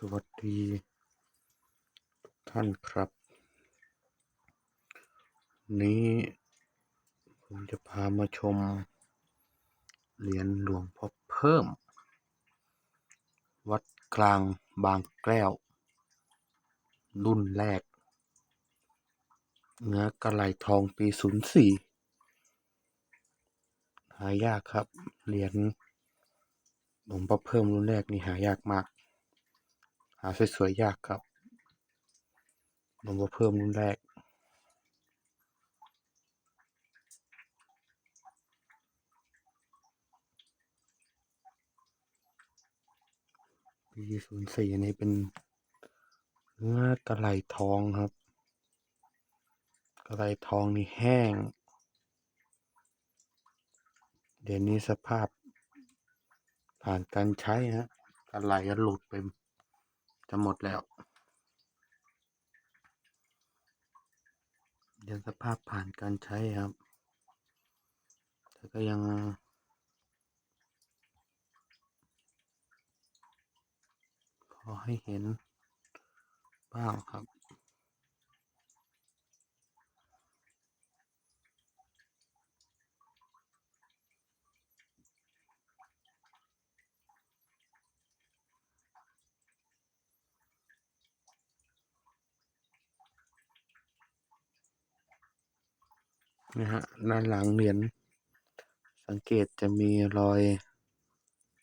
สวัสดีทุกท่านครับนนี้ ผมจะพามาชม เหรียญหลวงพ่อเพิ่ม วัดกลางบางแก้ว รุ่นแรก เนื้อกระไหลทองปี 04 หายากครับ เหรียญหลวงพ่อเพิ่มรุ่นแรกนี่หายากมาก หาสวยๆยากครับลงพ่อเพิ่มรุ่นแรก ปีศูนย์สี่นี้เป็นเนื้อกระไหลทองครับ กระไหลทองนี่แห้ง เดี๋ยวนี้สภาพผ่านการใช้ฮะกระไหลก็หลุดไป จะหมดแล้ว เดี๋ยวสภาพผ่านการใช้ครับ แต่ก็ยังพอให้เห็นบ้างครับ นะฮะด้านหลังเหรียญสังเกตจะมีรอย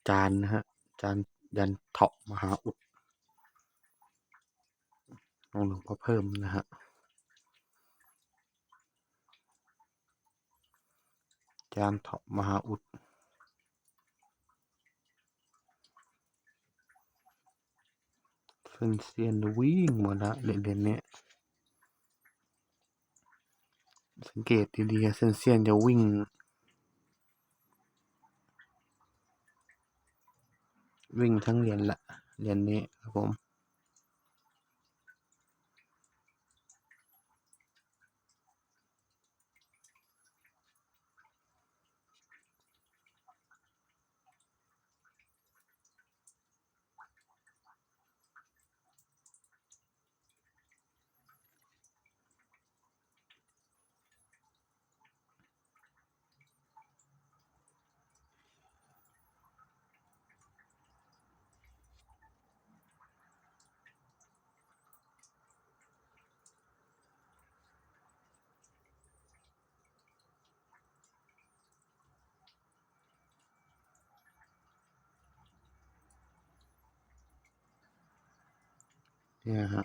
จานนะฮะจานยันเถาะมหาอุดของหลวงพ่อเพิ่มนะฮะจานเถาะมหาอุดเส้นเซียนวิ่งหมดละเหรียญเหรียญเนี้ย สังเกตดีๆเส้นเซียนจะวิ่ง วิ่งทั้งเหรียญละเหรียญนี้ครับผม เนี่ยฮะ